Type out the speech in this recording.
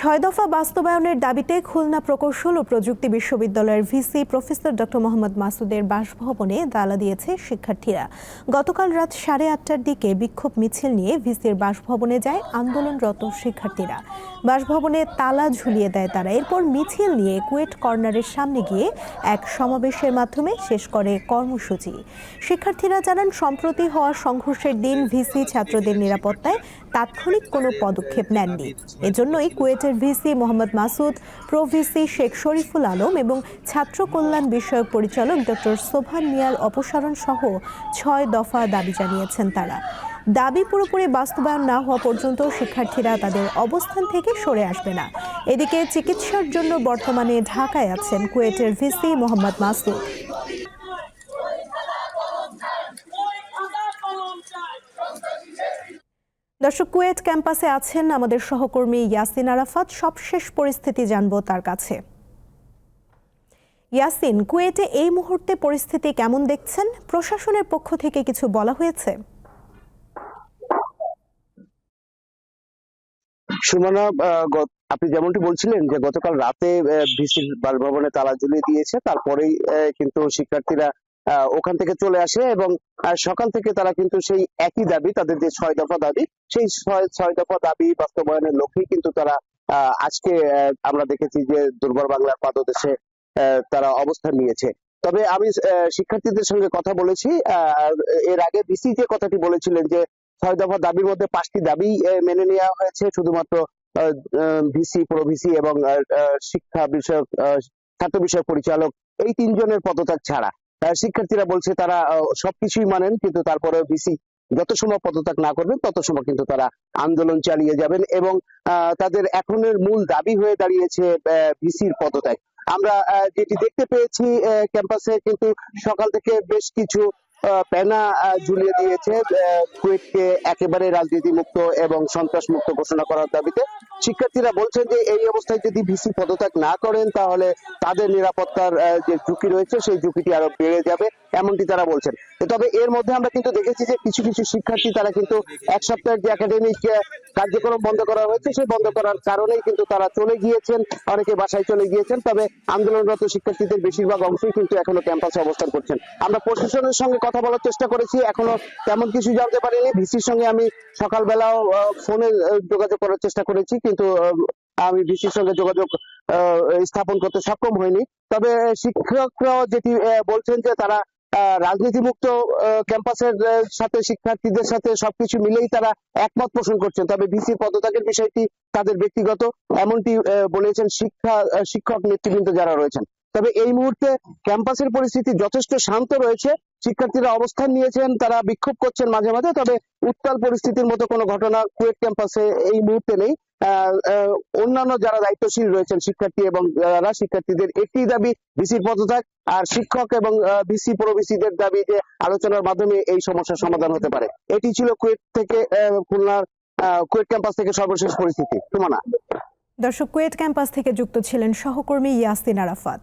ছয় দফা বাস্তবায়নের দাবিতে খুলনা প্রকৌশল ও প্রযুক্তি বিশ্ববিদ্যালয়ের ভিসি প্রফেসর ডক্টর মোহাম্মদ মাসুদের বাসভবনে দালা দিয়েছে শিক্ষার্থীরা। গতকাল রাত সাড়ে আটটার দিকে বিক্ষোভ মিছিল নিয়ে ভিসির বাসভবনে যায় আন্দোলনরত শিক্ষার্থীরা। বাসভবনে তালা ঝুলিয়ে দেয় তারা। এরপর মিছিল নিয়ে কুয়েট কর্নারের সামনে গিয়ে এক সমাবেশের মাধ্যমে শেষ করে কর্মসূচি। শিক্ষার্থীরা জানান, সম্প্রতি হওয়া সংঘর্ষের দিন ভিসি ছাত্রদের নিরাপত্তায় তাৎক্ষণিক কোনো পদক্ষেপ নেননি। এজন্যই কুয়েটের VC Mohammad Masud pro VC Sheikh Shariful Alam এবং ছাত্র কল্যাণ বিষয়ক পরিচালক ডক্টর সোভান মিয়ার অপসারণ সহ ছয় দফা দাবি জানিয়েছেন তারা। দাবি পুরোপুরি বাস্তবায়ন না হওয়া পর্যন্ত শিক্ষার্থীরা তাদের অবস্থান থেকে সরে আসবে না। এদিকে চিকিৎসার জন্য বর্তমানে ঢাকায় আছেন কুয়েটের ভিসি মোহাম্মদ মাসুদ। দর্শক, কুয়েট ক্যাম্পাসে আছেন আমাদের সহকর্মী ইয়াসিন আরাফাত। সবশেষ পরিস্থিতি জানব তার কাছে। ইয়াসিন, কুয়েটে এই মুহূর্তে পরিস্থিতি কেমন দেখছেন? প্রশাসনের পক্ষ থেকে কিছু বলা হয়েছে? সুমনা আপনি যেমনটি বলছিলেন যে গতকাল রাতে ভিসির তালা ঝুলিয়ে দিয়েছে, তারপরেই কিন্তু শিক্ষার্থীরা ওখান থেকে চলে আসে এবং সকাল থেকে তারা কিন্তু সেই একই দাবি, তাদের যে ছয় দফা দাবি, সেই ছয় দফা দাবি বাস্তবায়নের লক্ষ্যেই কিন্তু তারা আজকে আমরা দেখেছি যে দুর্বল বাংলার পাদদেশে তারা অবস্থান নিয়েছে। তবে আমি শিক্ষার্থীদের সঙ্গে কথা বলেছি এর আগে ভিসি যে কথাটি বলেছিলেন যে ছয় দফা দাবির মধ্যে পাঁচটি দাবি মেনে নেওয়া হয়েছে। শুধুমাত্র ভিসি প্রো ভিসি এবং শিক্ষা বিষয়ক ছাত্র বিষয়ক পরিচালক এই তিনজনের পদত্যাগ ছাড়া। শিক্ষার্থীরা বলছে তারা সবকিছুই মানেন, কিন্তু তারপরে ভিসি যত সময় পদত্যাগ না করবেন তত সময় কিন্তু তারা আন্দোলন চালিয়ে যাবেন এবং তাদের এখনের মূল দাবি হয়ে দাঁড়িয়েছে ভিসির পদত্যাগ। আমরা যেটি দেখতে পেয়েছি ক্যাম্পাসে কিন্তু সকাল থেকে বেশ কিছু প্যানা ঝুলিয়ে দিয়েছে কুয়েতকে একেবারে রাজনীতি মুক্ত এবং সন্ত্রাস মুক্ত ঘোষণা করার দাবিতে। শিক্ষার্থীরা বলছেন যে এই অবস্থায় যদি ভিসি পদত্যাগ না করেন, তাহলে তাদের নিরাপত্তার যে ঝুঁকি রয়েছে, সেই ঝুঁকিটি আরও বেড়ে যাবে। এমনটি তারা বলছেন। তবে এর মধ্যে আমরা কিন্তু দেখেছি যে কিছু কিছু শিক্ষার্থী তারা কিন্তু এক সপ্তাহের যে একাডেমিক কার্যক্রম বন্ধ করা হয়েছে, সেই বন্ধ করার কারণেই কিন্তু তারা চলে গিয়েছেন, অনেকে বাসায় চলে গিয়েছেন। তবে আন্দোলনরত শিক্ষার্থীদের বেশিরভাগ অংশই কিন্তু এখনও ক্যাম্পাসে অবস্থান করছেন। আমরা প্রশাসনের সঙ্গে কথা বলার চেষ্টা করেছি, এখনও তেমন কিছু জানতে পারিনি। ভিসির সঙ্গে আমি সকালবেলাও ফোনে যোগাযোগ করার চেষ্টা করেছি, কিন্তু আমি ভিসির সঙ্গে যোগাযোগ স্থাপন করতে সক্ষম হইনি। তবে শিক্ষকরাও যেটি বলছেন যে তারা আহ, রাজনীতিমুক্ত আহ, ক্যাম্পাসের সাথে শিক্ষার্থীদের সাথে সবকিছু মিলেই তারা একমত পোষণ করছেন। তবে ভিসি পদত্যাগের বিষয়টি তাদের ব্যক্তিগত এমনটি বলেছেন শিক্ষা শিক্ষক নেতৃবৃন্দ যারা রয়েছেন। তবে এই মুহূর্তে ক্যাম্পাসের পরিস্থিতি যথেষ্ট শান্ত রয়েছে। শিক্ষার্থীরা অবস্থান নিয়েছেন, তারা বিক্ষোভ করছেন মাঝে মাঝে, তবে উত্তাল পরিস্থিতির মতো কোনো ঘটনা কুয়েট ক্যাম্পাসে এই মুহূর্তে নেই। অন্যান্য যারা দায়িত্বশীল রয়েছেন শিক্ষার্থী এবং যারা শিক্ষার্থীদের, একটি দাবি ভিসির পদত্যাগ, আর শিক্ষক এবং ভিসি প্রভিসিদের দাবি যে আলোচনার মাধ্যমে এই সমস্যার সমাধান হতে পারে। এটি ছিল কুয়েট থেকে খুলনার কুয়েট ক্যাম্পাস থেকে সর্বশেষ পরিস্থিতি। সুমনা। দর্শক কুয়েট ক্যাম্পাস থেকে যুক্ত ছিলেন সহকর্মী ইয়াসিন আরাফাত।